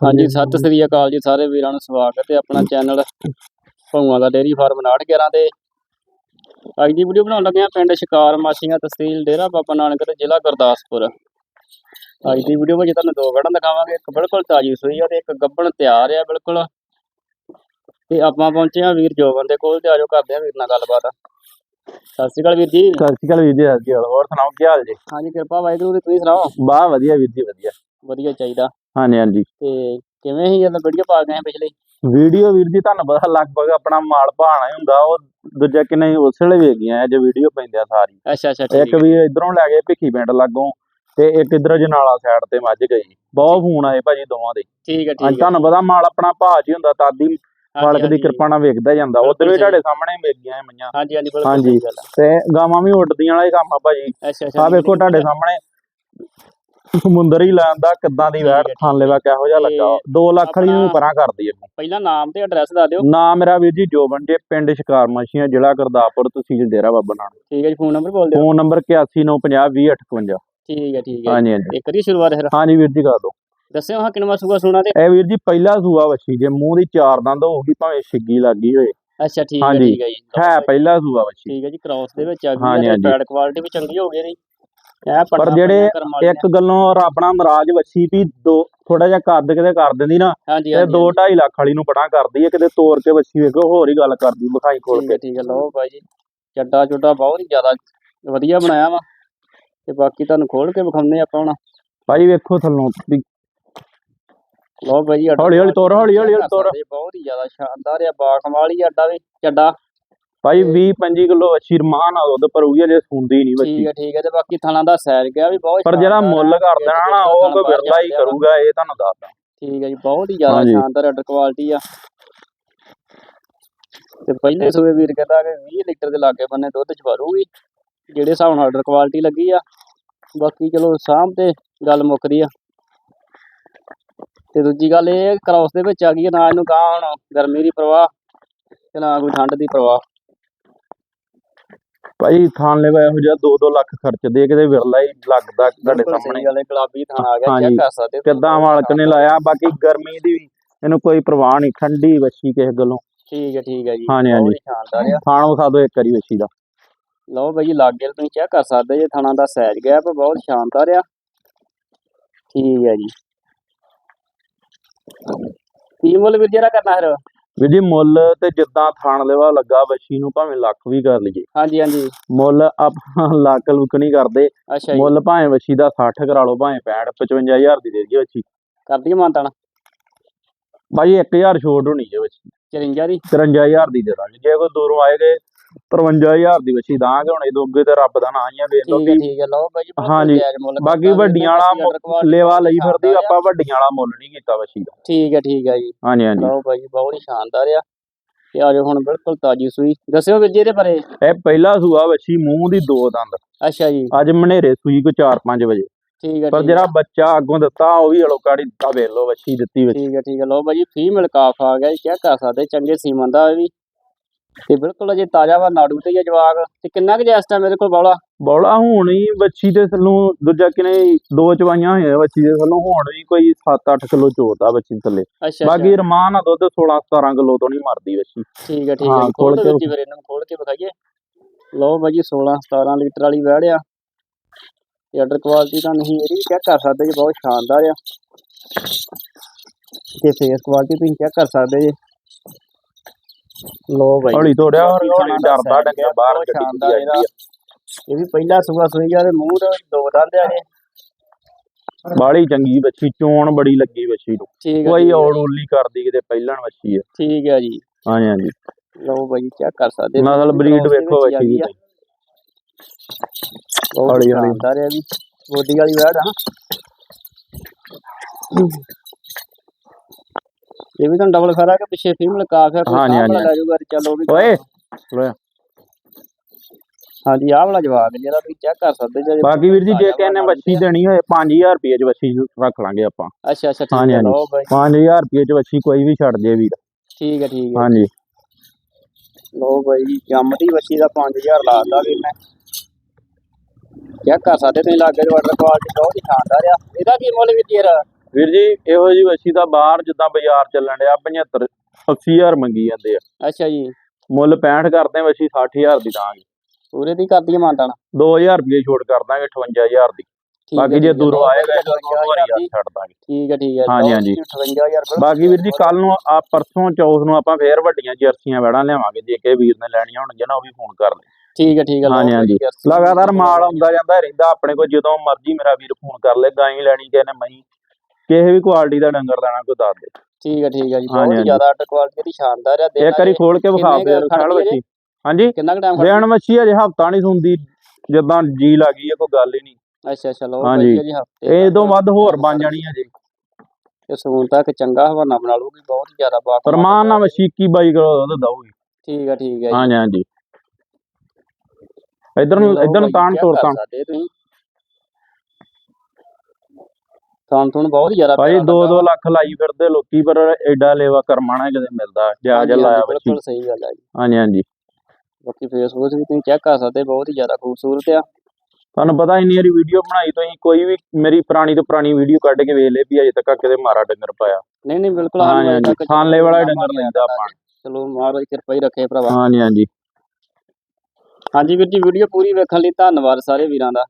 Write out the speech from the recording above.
ਹਾਂਜੀ ਸਤਿ ਸ੍ਰੀ ਅਕਾਲ ਜੀ ਸਾਰੇ ਵੀਰਾਂ ਨੂੰ ਸਵਾਗਤ ਹੈ ਆਪਣਾ ਚੈਨਲ ਭੰਗੂਆਂ ਦਾ ਡੇਰੀ ਫਾਰਮ 911 ਤੇ। ਅੱਜ ਦੀ ਵੀਡੀਓ ਬਣਾਉਣ ਲੱਗੇ ਆ ਪਿੰਡ ਸ਼ਿਕਾਰ ਮਾਸ਼ੀਆਂ ਤਹਿਸੀਲ ਡੇਰਾ ਬਾਬਾ ਨਾਨਕ ਤੇ ਜ਼ਿਲ੍ਹਾ ਗੁਰਦਾਸਪੁਰ। ਅੱਜ ਦੀ ਵੀਡੀਓ ਵਿੱਚ ਤੁਹਾਨੂੰ ਦੋ ਗੜਾਂ ਦਿਖਾਵਾਂਗੇ ਇੱਕ ਬਿਲਕੁਲ ਤਾਜੀ ਸੂਈ ਆ ਤੇ ਇੱਕ ਗੱਬਣ ਤਿਆਰ ਆ ਬਿਲਕੁਲ। ਤੇ ਆਪਾਂ ਪਹੁੰਚੇ ਆ ਵੀਰ ਜੋਬਨ ਦੇ ਕੋਲ ਤੇ ਆਜੋ ਕਰਦੇ ਆ ਵੀਰ ਨਾਲ ਗੱਲਬਾਤ। ਸਤਿ ਸ੍ਰੀ ਅਕਾਲ ਵੀਰ ਜੀ। ਸਤਿ ਸ਼੍ਰੀ ਅਕਾਲ ਵੀਰ ਜੀ ਸਤਿ ਸ਼੍ਰੀ ਅਕਾਲ। ਹੋਰ ਸੁਣਾਓ ਕੀ ਹਾਲ ਜੀ? ਹਾਂਜੀ ਕਿਰਪਾ ਵਾਹਿਗੁਰੂ ਦੀ ਤੁਸੀਂ ਸੁਣਾਓ? ਬਾਹ ਵਧੀਆ ਵੀਰ ਜੀ ਵਧੀਆ। ਵਧੀਆ ਚਾਹੀਦਾ। ਹਾਂਜੀ ਹਾਂਜੀ। ਤੇ ਕਿਵੇਂ ਸੀ ਜਦੋਂ ਵੀਡੀਓ ਪਾ ਗਏ ਪਿਛਲੇ? ਵੀਡੀਓ ਵੀਰ ਜੀ ਤੁਹਾਨੂੰ ਪਤਾ ਲਗਭਗ ਆਪਣਾ ਮਾਲ ਭਾਣਾ ਹੀ ਹੁੰਦਾ ਉਹ ਦੂਜਾ ਕਿਨੇ ਉਸ ਵੇਲੇ ਵੇਖ ਗਈਆਂ ਜੋ ਵੀਡੀਓ ਪੈਂਦੇ ਆ ਸਾਰੀ। ਅੱਛਾ ਅੱਛਾ ਇੱਕ ਵੀ ਇਧਰੋਂ ਲੈ ਗਏ ਭਿੱਖੀ ਪਿੰਡ ਲਾਗੋਂ ਤੇ ਇੱਕ ਇਧਰ ਜਨਾਲਾ ਸਾਈਡ ਤੇ ਮੱਝ ਗਈ ਬਹੁਤ ਫੋਨ ਆਏ ਭਾਜੀ ਦੋਵਾਂ ਦੇ। ਠੀਕ ਹੈ ਠੀਕ ਹੈ। ਤੁਹਾਨੂੰ ਪਤਾ ਮਾਲ ਆਪਣਾ 'ਚ ਹੀ ਹੁੰਦਾ ਤਾਦੀ ਮਾਲਕ ਦੀ। ਕਿਰਪਾ ਨਾਲ ਵੇਖਦਾ ਜਾਂਦਾ ਉਧਰ ਵੀ ਤੁਹਾਡੇ ਸਾਹਮਣੇ ਵੇਖ ਗਈਆਂ ਮਈਆਂ। ਹਾਂਜੀ ਹਾਂਜੀ ਬਿਲਕੁਲ ਹਾਂਜੀ। ਤੇ ਗਾਵਾਂ ਵੀ ਉੱਡਦੀਆਂ ਵਾਲਾ ਹੀ ਕੰਮ ਆ ਭਾਜੀ। ਅੱਛਾ ਅੱਛਾ ਆ ਵੇਖੋ ਤੁਹਾਡੇ ਸਾਹਮਣੇ। ਸਮੁੰਦਰ ਹੀ ਕਿੱਦਾਂ ਦੀ ਵੈੜ ਠੀਕ ਹੈ, ਥਾਂਲੇ ਵਾ ਕਿਹੋ ਜਿਹਾ ਲੱਗਾ 2 ਲੱਖ ਵਾਲੀ ਨੂੰ ਪਰਾਂ ਕਰਦੀ ਹੈ ਪਹਿਲਾਂ ਨਾਮ ਤੇ ਐਡਰੈਸ ਦੱਸ ਦਿਓ। ਨਾਮ ਮੇਰਾ ਵੀਰ ਜੀ ਜੋਬਨ ਜੇ ਪਿੰਡ ਸ਼ਿਕਾਰ ਮੱਛੀਆਂ ਜ਼ਿਲ੍ਹਾ ਗੁਰਦਾਸਪੁਰ ਤਹਿਸੀਲ ਡੇਰਾ ਬਾਬਾ ਨਾਨਕ। ਠੀਕ ਹੈ ਜੀ ਫੋਨ ਨੰਬਰ ਬੋਲ ਦਿਓ। ਫੋਨ ਨੰਬਰ 8195020858 ਠੀਕ ਹੈ ਠੀਕ ਹੈ। ਹਾਂਜੀ ਹਾਂਜੀ। ਇੱਕ ਦੀ ਸ਼ੁਰੂਆਤ ਫਿਰ। ਹਾਂਜੀ ਵੀਰ ਜੀ ਕਰ ਦੋ ਦੱਸਿਓ ਹਾਂ ਕਿੰਨਾ ਸੂਆ ਸੁਣਾ ਤੇ। ਇਹ ਵੀਰ ਜੀ ਪਹਿਲਾ ਸੂਆ ਵੱਛੀ ਜੇ ਮੂੰਹ ਦੀ ਚਾਰ ਦੰਦ ਹੋਊਗੀ ਭਾਵੇਂ ਛਿੱਗੀ ਲੱਗੀ ਹੋਏ। ਅੱਛਾ ਠੀਕ ਹੈ। ਠੀਕ ਹੈ ਜੀ। ਹੈ ਬਾਈ, ਪਹਿਲਾ ਸੂਆ ਵੱਛੀ। ਠੀਕ ਹੈ ਜੀ ਕ੍ਰਾਸ ਦੇ ਵਿੱਚ ਆ ਗਈ ਹੈ। ਬੈਡ ਕੁਆਲਿਟੀ ਵੀ ਚੰਗੀ ਹੋ ਗਈ ਦੀ ਪੱਠਾ ਪਰ ਜਿਹੜੇ। ਇੱਕ ਗੱਲੋਂ ਰੱਬ ਨਾਲ ਨਾਰਾਜ਼ ਵੱਛੀ ਵੀ ਦੋ ਥੋੜਾ ਜਿਹਾ ਕੱਦ ਕਿਤੇ ਕਰ ਦਿੰਦੀ ਨਾ ਤੇ ਹਾਂਜੀ 2 2.5 ਲੱਖ ਵਾਲੀ ਨੂੰ ਪੜਾ ਕਰਦੀ ਹੈ ਕਿਤੇ ਤੋੜ ਕੇ ਵੱਛੀ ਵੇਖੋ ਹੋਰ ਹੀ ਗੱਲ ਕਰਦੀ ਵਿਖਾਈ ਖੋਲ ਕੇ। ਠੀਕ ਹੈ ਲਓ ਭਾਈ ਜੀ ਚੱਡਾ ਚੁੱਡਾ ਬਹੁਤ ਹੀ ਜ਼ਿਆਦਾ ਵਧੀਆ ਬਣਾਇਆ ਵਾ ਤੇ ਬਾਕੀ ਤੁਹਾਨੂੰ ਖੋਲ ਕੇ ਵਿਖਾਉਂਦੇ ਆਪਾਂ ਹੁਣ। ਭਾਈ ਵੇਖੋ ਥੱਲੋਂ ਲਓ ਭਾਈ ਹੌਲੀ ਹੌਲੀ ਤੋਰ, ਹੌਲੀ ਹੌਲੀ ਤੋਰ। ਬਹੁਤ ਹੀ ਜ਼ਿਆਦਾ ਸ਼ਾਨਦਾਰ ਆ ਬਾ ਕਮਾਲ ਹੀ ਅੱਡਾ ਵੀ ਚੱਡਾ। ਭਾਈ 20 25 ਕਿਲੋ ਵੱਛੀ ਰਮਾਨ ਆ ਦੁੱਧ ਪਰ ਉਹ ਜੇ ਸੁੰਦੀ ਨਹੀਂ ਵੱਛੀ ਠੀਕ ਹੈ ਠੀਕ ਹੈ ਤੇ ਬਾਕੀ ਥਣਾ ਦਾ ਸੈਰ ਗਿਆ ਵੀ ਬਹੁਤ ਪਰ ਜਿਹੜਾ ਮੁੱਲ ਕਰ ਦੇਣਾ ਨਾ ਉਹ ਬਾਹਰ ਵਿਰਲਾ ਹੀ। ਕਰੂਗਾ ਇਹ ਤੁਹਾਨੂੰ ਦੱਸਦਾ। ਠੀਕ ਹੈ ਜੀ ਬਹੁਤ ਹੀ ਜ਼ਿਆਦਾ। ਸ਼ਾਨਦਾਰ ਆਰਡਰ ਕੁਆਲਿਟੀ ਆ। ਤੇ ਪਹਿਲੇ ਸੂਏ ਵੀਰ ਕਹਿੰਦਾ ਕਿ 20 ਲੀਟਰ ਦੇ ਲਾਗੇ ਬੰਨੇ ਦੁੱਧ ਚ ਭਰੂਗੀ ਜਿਹੜੇ ਹਿਸਾਬ ਨਾਲ ਆਰਡਰ ਕੁਆਲਿਟੀ ਲੱਗੀ ਆ। ਬਾਕੀ ਚਲੋ ਸਾਂਭ ਤੇ ਗੱਲ ਮੁੱਕਦੀ ਆ। ਤੇ ਦੂਜੀ ਗੱਲ ਇਹ ਕ੍ਰਾਸ ਦੇ ਵਿੱਚ ਆ ਗਈ ਨਾ ਇਹਨੂੰ ਗਾਂ ਹੁਣ ਗਰਮੀ ਦੀ ਪ੍ਰਵਾਹ ਤੇ ਨਾ ਕੋਈ ਠੰਡ ਦੀ ਪ੍ਰਵਾਹ। ਭਾਈ ਥਾਨ ਲੈਵਾ ਇਹੋ ਜਿਹਾ 2-2 ਲੱਖ ਖਰਚ ਦੇ ਕਿਤੇ ਵਿਰਲਾ ਹੀ ਲੱਗਦਾ ਤੁਹਾਡੇ ਸਾਹਮਣੇ। ਹੈ ਗੁਲਾਬੀ ਥਾਂ ਆ ਗਿਆ। ਚੈੱਕ ਕਰ ਸਕਦੇ। ਕਿੱਦਾਂ ਮਾਲਕ ਨੇ ਲਾਇਆ ਬਾਕੀ ਗਰਮੀ ਦੀ ਵੀ ਇਹਨੂੰ ਕੋਈ ਪਰਵਾਹ ਨਹੀਂ ਠੰਡੀ ਵੱਛੀ ਕਿਸੇ ਗੱਲੋਂ। ਠੀਕ ਹੈ ਠੀਕ ਹੈ ਜੀ। ਹਾਂਜੀ, ਹਾਂਜੀ। ਹੀ ਸ਼ਾਨਦਾਰ ਆ ਥਾਣ ਵਿਖਾ ਦਿਓ ਇੱਕ ਵਾਰੀ ਵੱਛੀ ਦਾ। ਲਓ ਬਈ ਲਾਗੇ ਤੁਸੀਂ ਚੈੱਕ ਕਰ ਸਕਦੇ ਜੇ ਥਣਾ ਦਾ ਸਾਈਜ਼ ਗੈਪ ਬਹੁਤ ਸ਼ਾਨਦਾਰ ਆ ਠੀਕ ਹੈ ਜੀ। ਕੀ ਮੁੱਲ ਵੀਰ ਜਰਾ ਕਰਨਾ ਫਿਰ? ਵੀ ਜੀ ਮੁੱਲ ਤੇ ਜਿੱਦਾਂ ਥਾਣ ਲੈਵਾ ਲੱਗਾ ਵੱਛੀ ਨੂੰ ਭਾਵੇਂ ਲੱਖ ਵੀ ਕਰ ਲਈਏ। ਹਾਂਜੀ ਹਾਂਜੀ। ਮੁੱਲ ਆਪਾਂ ਲੱਖ ਲੁੱਕ ਨਹੀਂ ਕਰਦੇ। ਅੱਛਾ ਜੀ। ਮੁੱਲ ਭਾਵੇਂ ਵੱਛੀ ਦਾ 60 ਕਰਾ ਲਓ ਭਾਵੇਂ 65 55000 ਦੀ ਦੇ ਦਈਏ ਵੱਛੀ ਕਰਦੀ ਮਾਨਤਾਨ ਭਾਈ 1000 ਛੋਟ ਹੋਣੀ ਹੈ ਵੱਛੀ 54 ਦੀ? 53000 ਦੀ ਦੇ ਦਾਂਗੇ। ਜੇ ਕੋਈ ਦੂਰੋਂ ਆਏਗੇ 55000 ਦੀ ਵੱਛੀ ਦਾਂਗੇ ਹੁਣ ਇਹਦੋਂ ਅੱਗੇ ਤੇ ਰੱਬ ਦਾ ਨਾਂ ਹੀ ਆ ਵੇਖ ਲਓ ਠੀਕ ਹੈ ਵੀ ਠੀਕ ਹੈ ਲਓ ਬਾਈ ਜੀ ਬਿਲਕੁਲ ਹਾਂਜੀ। ਜਾਇਜ਼ ਮੁੱਲ ਬਾਕੀ ਕਰਤਾ ਵੱਡੀਆਂ ਵੀਰ ਨੇ, ਵਾਲਾ ਬਾਕੀ order quality ਲੇਵਾ ਬਹੁਤ ਲਈ ਫਿਰਦੀ ਸ਼ਾਨਦਾਰ ਆ। ਆਪਾਂ ਵੱਡੀਆਂ ਵਾਲਾ ਮੁੱਲ ਨਹੀਂ ਕੀਤਾ ਵੱਛੀ ਦਾ। ਠੀਕ ਹੈ ਠੀਕ ਹੈ ਜੀ। ਹਾਂਜੀ ਹਾਂਜੀ। ਲਓ ਬਾਈ ਜੀ ਬਹੁਤ ਹੀ ਸ਼ਾਨਦਾਰ ਆ। ਤੇ ਆਜੋ ਹੁਣ ਬਿਲਕੁਲ ਤਾਜੀ ਸੂਈ। ਦੱਸਿਓ ਵੀਰ ਜੀ ਇਹਦੇ ਬਾਰੇ। ਇਹ ਪਹਿਲਾ ਸੂਆ ਵੱਛੀ ਮੂੰਹ ਦੀ ਦੋ ਦੰਦ। ਅੱਛਾ ਜੀ। ਅੱਜ ਮਨੇਰੇ ਸੂਈ ਕੋ 4-5 ਵਜੇ। ਠੀਕ ਹੈ ਪਰ ਜਿਹੜਾ ਬੱਚਾ ਅੱਗੋਂ ਦਿੱਤਾ ਉਹ ਵੀ ਅਲੋਕਾੜੀ ਦਿੱਤਾ ਵੇਖ ਲਓ ਵੱਛੀ ਦਿੱਤੀ ਵੱਛੀ ਠੀਕ ਹੈ ਠੀਕ ਹੈ। ਲਓ ਬਾਈ ਜੀ ਫੀਮੇਲ ਕਾਫ ਆ ਗਿਆ ਚੈੱਕ ਕਰ ਸਕਦੇ ਚੰਗੇ ਸੀਮਨ ਦਾ ਵੀ। ਤੇ ਬਿਲਕੁਲ ਅਜੇ ਤਾਜ਼ਾ ਵਾ ਨਾੜੂ ਤੇ ਜਵਾਗ ਤੇ ਕਿੰਨਾ ਕੁ ਜੈਸਟ ਆ ਮੇਰੇ ਕੋਲ ਬੌਲਾ? ਬੌਲਾ ਹੁਣ ਵੱਛੀ ਦੇ ਥੱਲੋਂ ਦੂਜਾ ਕਿਨੇ ਦੋ ਚਵਾਈਆਂ ਹੋਈਆਂ ਵੱਛੀ ਦੇ ਥੱਲੋਂ ਹੁਣ ਵੀ ਕੋਈ 7-8 ਕਿਲੋ ਚੋਦਾ ਵੱਛੀ ਦੇ ਥੱਲੇ। ਬਾਕੀ ਰਮਾਨ ਆ ਦੁੱਧ 16-17 ਕਿਲੋ ਤੋਂ ਨਹੀਂ ਮਰਦੀ ਵੱਛੀ। ਠੀਕ ਹੈ ਠੀਕ ਹਾਂ, ਖੋਲ ਕੇ ਕੇ ਫਿਰ ਇਹਨਾਂ ਨੂੰ ਖੋਲ ਕੇ ਵਿਖਾਈਏ। ਲਓ ਬਾਈ ਜੀ 16 17 ਲੀਟਰ ਵਾਲੀ ਵੈੜ ਆ। ਤੇ ਆਰਡਰ ਕੁਆਲਿਟੀ ਤਾਂ ਨਹੀਂ ਇਹਦੀ ਚੈੱਕ ਕਰ ਸਕਦੇ ਜੀ ਬਹੁਤ ਸ਼ਾਨਦਾਰ ਆ। ਤੇ ਫੇਸ ਕੁਆਲਿਟੀ ਤੁਸੀਂ ਚੈੱਕ ਕਰ ਸਕਦੇ ਜੀ। ਲਓ ਬਾਈ। ਹੌਲੀ ਤੋੜਿਆ ਹੌਲੀ ਹੌਲੀ ਦਾ ਡਰਦਾ ਡੰਗਿਆ ਬਾਹਰ ਗੱਡੀ ਦੀ। ਆਈ ਇਹ ਵੀ ਪਹਿਲਾ ਸੂਆ ਸੂਈ ਆ ਤੇ ਮੂੰਹ ਦੋ ਦੰਦ ਆ ਜੇ ਬਾੜੀ ਚੰਗੀ ਵੱਛੀ ਚੋਣ ਬੜੀ ਲੱਗੀ ਵੱਛੀ ਨੂੰ। ਠੀਕ ਕੋਈ ਔੜ ਉਲੀ ਕਰਦੀ ਕਿਤੇ ਪਹਿਲਣ ਵੱਛੀ ਹੈ ਠੀਕ ਹੈ ਜੀ। ਹਾਂਜੀ ਹਾਂਜੀ। ਲਓ ਬਾਈ ਚੈੱਕ ਕਰ ਸਕਦੇ ਨਸਲ ਬਰੀਡ ਵੇਖੋ ਵੱਛੀ ਦੀ ਹੌਲੀ ਹੌਲੀ। ਆ ਵੀ ਬੋਡੀ ਵਾਲੀ ਵੈੜ ਆ। ਇਹ ਵੀ ਤਾਂ ਡਬਲ ਖਰਾ ਕਿ ਪਿੱਛੇ ਫੀਮੇਲ ਕਾਫ ਹੈ ਹਾਂਜੀ, ਲੈ ਜਾਊਗਾ ਤੇ ਚਲੋ ਵੀ ਓਏ। ਲੋਇਆ ਹਾਂਜੀ ਆਹ ਵਾਲਾ ਜਵਾਬ ਹੈ ਜਿਹੜਾ ਤੁਸੀਂ ਚੈੱਕ ਕਰ ਸਕਦੇ ਜੇ। ਬਾਕੀ ਵੀਰ ਜੀ ਜੇ ਕਿਸੇ ਨੇ ਵਾ ਵੱਛੀ ਦੇਣੀ ਹੋਏ 5000 ਰੁਪਏ ਚ ਵੱਛੀ ਰੱਖ ਲਾਂਗੇ ਆਪਾਂ। ਅੱਛਾ ਅੱਛਾ ਠੀਕ ਹਾਂਜੀ, ਹੈ ਹਾਂਜੀ। ਲਓ ਬਾਈ। 5000 ਰੁਪਏ ਚ ਵੱਛੀ ਕੋਈ ਵੀ ਛੱਡ ਜੇ ਵੀਰ। ਠੀਕ ਹੈ ਠੀਕ ਹੈ। ਹਾਂਜੀ। ਲਓ ਬਾਈ ਜੰਮ ਦੀ ਵੱਛੀ ਦਾ 5000 ਲਾਤਾ ਵੀਰ ਨੇ। ਚੈੱਕ ਕਰ ਸਕਦੇ ਤੁਸੀਂ ਲਾਗੇ ਦੇ ਵਾਟਰ ਕੁਆਲਿਟੀ ਬਹੁਤ ਹੀ ਸ਼ਾਨਦਾਰ ਆ। ਇਹਦਾ ਕੀ ਮੁੱਲ ਵੀ ਤੇਰਾ? ਵੀਰ ਜੀ ਇਹੋ ਜੀ ਵੱਛੀ ਦਾ ਬਾਹਰ ਜਿੱਦਾਂ ਬਾਜ਼ਾਰ ਚੱਲਣ ਡਿਆ 75 80000 ਮੰਗੀ ਜਾਂਦੇ ਆ। ਅੱਛਾ ਜੀ। ਮੁੱਲ 65 ਕਰਦੇ ਆ ਵੱਛੀ 60000 ਦੀ ਦਾਂਗੇ। ਪੂਰੇ ਦੀ ਕਰਦੀ ਮਾਨਤਾਨ? 2000 ਰੁਪਏ ਛੋਟ ਕਰ ਦਾਂਗੇ 58000 ਦੀ। ਬਾਕੀ ਜੇ ਦੂਰੋਂ ਆਏਗਾ ਤਾਂ ਹਜ਼ਾਰ। ਛੱਡ ਦਾਂਗੇ। ਠੀਕ ਹੈ ਠੀਕ ਹੈ ਹਾਂਜੀ, ਹਾਂਜੀ। ਜੀ, 58000 ਬਿਲਕੁਲ ਬਾਕੀ ਵੀਰ ਜੀ ਕੱਲ ਨੂੰ ਆ ਪਰਸੋਂ ਚੌਥ ਨੂੰ ਆਪਾਂ ਫੇਰ ਵੱਡੀਆਂ ਜਰਸੀਆਂ ਵੜਾਂ ਲਿਆਵਾਂਗੇ ਜੇ ਕਿਸੇ ਵੀਰ ਨੇ ਲੈਣੀਆਂ ਹੋਣਗੀਆਂ ਨਾ ਉਹ ਵੀ ਫੋਨ ਕਰ ਲੈ ਠੀਕ ਹੈ ਠੀਕ ਹੈ ਹਾਂਜੀ, ਹਾਂਜੀ। ਲਗਾਤਾਰ ਮਾਲ ਆਉਂਦਾ ਜਾਂਦਾ ਰਹਿੰਦਾ ਆਪਣੇ ਕੋਲ ਜਦੋਂ ਮਰਜ਼ੀ ਮੇਰਾ ਵੀਰ ਫੋਨ ਕਰ ਲੈ ਗਾਂ ਹੀ ਲੈਣੀ ਕਿਸੇ ਨੇ ਮਹੀਂ। ਕਿਸੇ ਵੀ ਕੁਆਲਿਟੀ ਦਾ ਡੰਗਰ ਲੈਣਾ ਕੋਈ ਦੱਸ ਦੇ। ਠੀਕ ਹੈ ਠੀਕ ਹੈ ਜੀ ਹਾਂਜੀ, ਬਹੁਤ ਹਾਂਜੀ। ਜ਼ਿਆਦਾ ਅੱਟ ਕੁਆਲਿਟੀ ਦੀ ਸ਼ਾਨਦਾਰ ਹੈ ਇੱਕ ਵਾਰੀ ਖੋਲ ਕੇ ਵਿਖਾ ਕਿੰਨੇ ਦੇ ਕੁ ਖੜ ਹਾਂਜੀ। ਕਿੰਨਾ ਕੁ ਟਾਈਮ ਦੇਣ ਵੱਛੀ ਅਜੇ ਹਫਤਾ ਨਹੀਂ ਸੁਣਦੀ ਜਦਾਂ ਜੀ ਲੱਗੀ ਹੈ ਕੋਈ ਗੱਲ ਹੀ ਨਹੀਂ। ਅੱਛਾ ਅੱਛਾ ਲਓ ਹਾਂਜੀ। ਵਧੀਆ ਜੀ ਹਫ਼ਤੇ ਇਹ ਤੋਂ ਵੱਧ ਹੋਰ ਬਣ ਜਾਣੀ ਹੈ ਜੀ। ਤੇ ਸੂਨ ਤੱਕ ਚੰਗਾ ਹਵਾਨਾ ਬਣਾ ਲੂਗੀ ਬਹੁਤ ਹੀ ਜ਼ਿਆਦਾ ਬਾਤ ਫਰਮਾਨ ਨਾਲ ਵੱਛੀ 21 22 ਕਿਲੋ ਦੁੱਧ ਦਊਗੀ। ਠੀਕ ਹੈ ਠੀਕ ਹੈ ਜੀ। ਹਾਂਜੀ ਹਾਂਜੀ। ਇਧਰ ਨੂੰ ਲਓ ਇਧਰ ਨੂੰ ਭਾਈ, ਤਾਣ check ਤੋਰ ਕਰ ਤਾਣ ਸਕਦੇ ਤੁਸੀਂ। ਥਾਂ ਥੁਣ ਬਹੁਤ ਜ਼ਿਆਦਾ ਭਾਈ ਪਿਆਰਾ 2-2 ਲੱਗਾ। ਲੱਖ ਲਾਈ ਫਿਰਦੇ ਲੋਕੀ ਪਰ ਐਡਾ ਲੇਵਾ ਕਰਮਾਣਾ ਕਿਤੇ ਮਿਲਦਾ ਜਾ ਹਾਂਜੀ, ਜਾ ਹਾਂਜੀ, ਲਾਇਆ ਬਿਲਕੁਲ ਸਹੀ ਗੱਲ ਹੈ ਜੀ। ਹਾਂਜੀ ਹਾਂਜੀ। ਬਾਕੀ ਫੇਸਬੁੱਕ ਵੀ ਤੁਸੀਂ ਚੈੱਕ ਕਰ ਸਕਦੇ ਬਹੁਤ ਹੀ ਜ਼ਿਆਦਾ ਖੂਬਸੂਰਤ ਆ। ਤੁਹਾਨੂੰ ਪਤਾ ਇੰਨੀ ਵਾਰੀ ਵੀਡੀਓ ਬਣਾਈ ਤੁਸੀਂ ਕੋਈ ਵੀ ਮੇਰੀ ਪੁਰਾਣੀ ਤੋਂ ਪੁਰਾਣੀ ਵੀਡੀਓ ਕੱਢ ਕੇ ਵੇਖ ਲੈ ਵੀ ਅਜੇ ਤੱਕ ਕਿਤੇ ਮਾਰਾ ਡੰਗਰ ਪਾਇਆ। ਨਹੀਂ ਨਹੀਂ ਬਿਲਕੁਲ ਹਾਂਜੀ, ਆਉਣ ਹਾਂਜੀ, ਤੱਕ ਥਾਂਲੇ ਵਾਲਾ ਡੰਗਰ ਲੈਂਦਾ ਆਪਾਂ। ਚਲੋ ਮਹਾਰਾਜ ਕਿਰਪਾ ਹੀ ਰੱਖੇ ਭਰਾਵਾ। ਹਾਂਜੀ ਹਾਂਜੀ। ਹਾਂਜੀ ਵੀਰ ਜੀ ਵੀਡੀਓ ਪੂਰੀ ਵੇਖਣ ਲਈ ਧੰਨਵਾਦ ਸਾਰੇ ਵੀਰਾਂ ਦਾ।